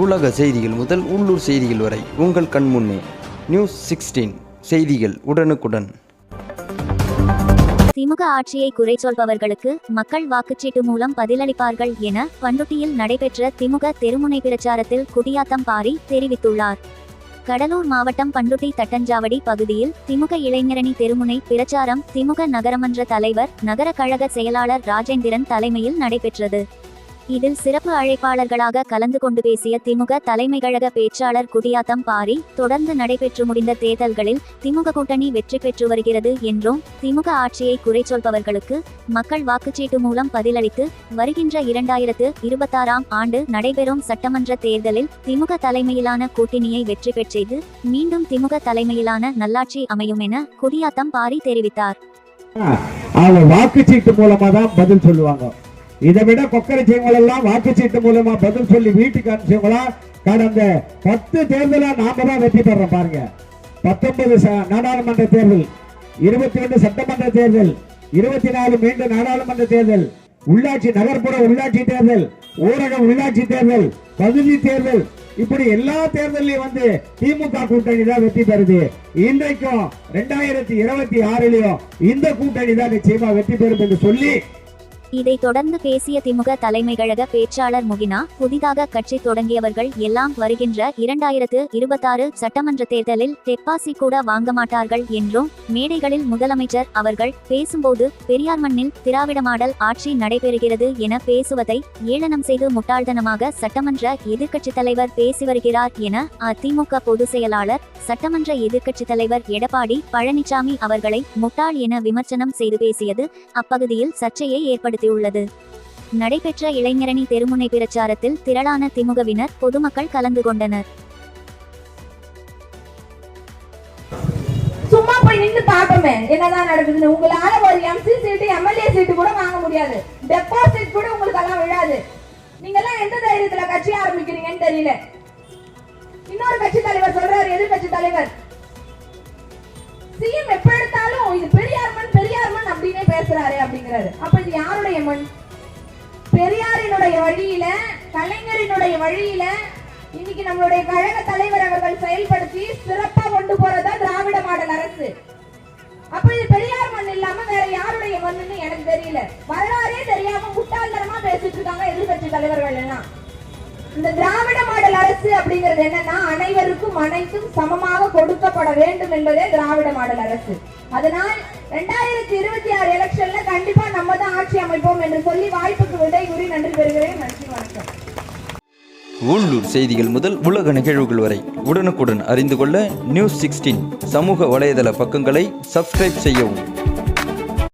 உலக செய்திகள் முதல் உள்ளூர் செய்திகள் வரை உங்கள் கண் முன்னே. நியூஸ் சிக்ஸ்டீன் செய்திகள் உடனுக்குடன். திமுக ஆட்சியை குறை சொல்பவர்களுக்கு மக்கள் வாக்குச்சீட்டு மூலம் பதிலளிப்பார்கள் என பண்ருட்டியில் நடைபெற்ற திமுக தெருமுனை பிரச்சாரத்தில் குடியாத்தம் பாரி தெரிவித்துள்ளார். கடலூர் மாவட்டம் பண்ருட்டி தட்டஞ்சாவடி பகுதியில் திமுக இளைஞரணி தெருமுனை பிரச்சாரம் திமுக நகரமன்ற தலைவர் நகர கழக செயலாளர் ராஜேந்திரன் தலைமையில் நடைபெற்றது. இதில் சிறப்பு அழைப்பாளர்களாக கலந்து கொண்டு பேசிய திமுக தலைமை கழக பேச்சாளர் குடியாத்தம் பாரி தொடர்ந்து நடைபெற்று முடிந்த தேர்தல்களில் திமுக கூட்டணி வெற்றி பெற்று வருகிறது என்றும் திமுக ஆட்சியை குறை சொல்பவர்களுக்கு மக்கள் வாக்குச்சீட்டு மூலம் பதிலளித்து வருகின்ற இரண்டாயிரத்து இருபத்தாறாம் ஆண்டு நடைபெறும் சட்டமன்ற தேர்தலில் திமுக தலைமையிலான கூட்டணியை வெற்றி பெற்றது மீண்டும் திமுக தலைமையிலான நல்லாட்சி அமையும் என குடியாத்தம் பாரி தெரிவித்தார். அவங்க வாக்குச்சீட்டு மூலமா தான் பதில் சொல்லுவாங்க. இதை விட கொக்கரிச்சவங்க எல்லாம் வாக்குச்சீட்டு மூலமா பதில் சொல்லி வீட்டுக்கு அனுப்பிச்சவங்களா? கடந்த பத்து தேர்தலா நாம தான் வெற்றி பெறோம் பாருங்க. பத்தொன்பது ச- நாடாளுமன்ற தேர்தல் இருபத்தி ரெண்டு சட்டமன்ற தேர்தல் இருபத்தி நாலு மீண்டும் நாடாளுமன்ற தேர்தல் உள்ளாட்சி நகர்ப்புற உள்ளாட்சி தேர்தல் ஊரக உள்ளாட்சி தேர்தல் பகுதி தேர்தல். இப்படி எல்லா தேர்தலையும் வந்து திமுக கூட்டணி தான் வெற்றி பெறுது. இன்றைக்கும் ரெண்டாயிரத்தி இருபத்தி ஆறுலயும் இந்த கூட்டணி தான் நிச்சயமா வெற்றி பெறும் என்று சொல்லி இதைத் தொடர்ந்து பேசிய திமுக தலைமை கழக பேச்சாளர் முகினா புதிதாக கட்சி தொடங்கியவர்கள் எல்லாம் வருகின்ற இரண்டாயிரத்து இருபத்தாறு சட்டமன்ற தேர்தலில் டெப்பாசி கூட வாங்க மாட்டார்கள் என்றும் மேடைகளில் முதலமைச்சர் அவர்கள் பேசும்போது பெரியார் மண்ணில் திராவிட மாடல் ஆட்சி நடைபெறுகிறது என பேசுவதை ஏளனம் செய்து முட்டாள்தனமாக சட்டமன்ற எதிர்க்கட்சித் தலைவர் பேசி வருகிறார் என அதிமுக பொதுச் செயலாளர் சட்டமன்ற எதிர்க்கட்சித் தலைவர் எடப்பாடி பழனிசாமி அவர்களை முட்டாள் என விமர்சனம் செய்து பேசியது அப்பகுதியில் சர்ச்சையை ஏற்படுத்தியுள்ளது. நடைபெற்ற இளைஞரணி தெருமுனை பிரச்சாரத்தில் திரளான திமுகவினர் பொதுமக்கள் கலந்து கொண்டனர். சும்மா போய் நின்று பார்ப்போமே. என்னதான் நடக்குதுன்னு. உங்களால ஒரு எம்சி சீட்டு எம்எல்ஏ சீட்டு கூட வாங்க முடியாது. டெபாசிட் கூட உங்களுக்கு எல்லாம் விழாது. நீங்க எல்லாம் எந்த தைரியத்துல கட்சி ஆரம்பிக்கிறீங்கன்னு தெரியல. இன்னொரு கட்சி தலைவர் சொல்றாரு எதிர்கட்சி தலைவர். அப்படின்னே அப்படிங்கிறாரு. அப்ப இது யாருடைய மண்? பெரியாரினுடைய வழியில கலைஞரினுடைய வழியில இன்னைக்கு நம்மளுடைய கழக தலைவர் அவர்கள் செயல்படுத்தி சிறப்பா கொண்டு போறதா திராவிட மாடல் அரசு. அப்ப இது பெரியார் மண் இல்லாம வேற யாருடைய மண்ணுன்னு எனக்கு தெரியல. வரலாறே தெரியாம முட்டாள்தனமா பேசிட்டு இருக்காங்க எதிர்கட்சி தலைவர்கள் எல்லாம். இந்த திராவிட மாடல் அரசு அப்படிங்கிறது என்னன்னா அனைவருக்கும் அனைத்தும் சமமாக கொடுக்கப்பட வேண்டும் என்பதே திராவிட மாடல் அரசு. அதனால் இரண்டாயிரத்தி இருபத்தி ஆறு எலெக்ஷன்ல கண்டிப்பா நம்ம தான் ஆட்சி அமைப்போம் என்று சொல்லி வாய்ப்புக்கு விடை கூறி நன்றி பெறுகிறேன். நன்றி வணக்கம். உள்ளூர் செய்திகள் முதல் உலக நிகழ்வுகள் வரை உடனுக்குடன் அறிந்து கொள்ள நியூஸ் சிக்ஸ்டீன் சமூக வலைதள பக்கங்களை சப்ஸ்கிரைப் செய்யவும்.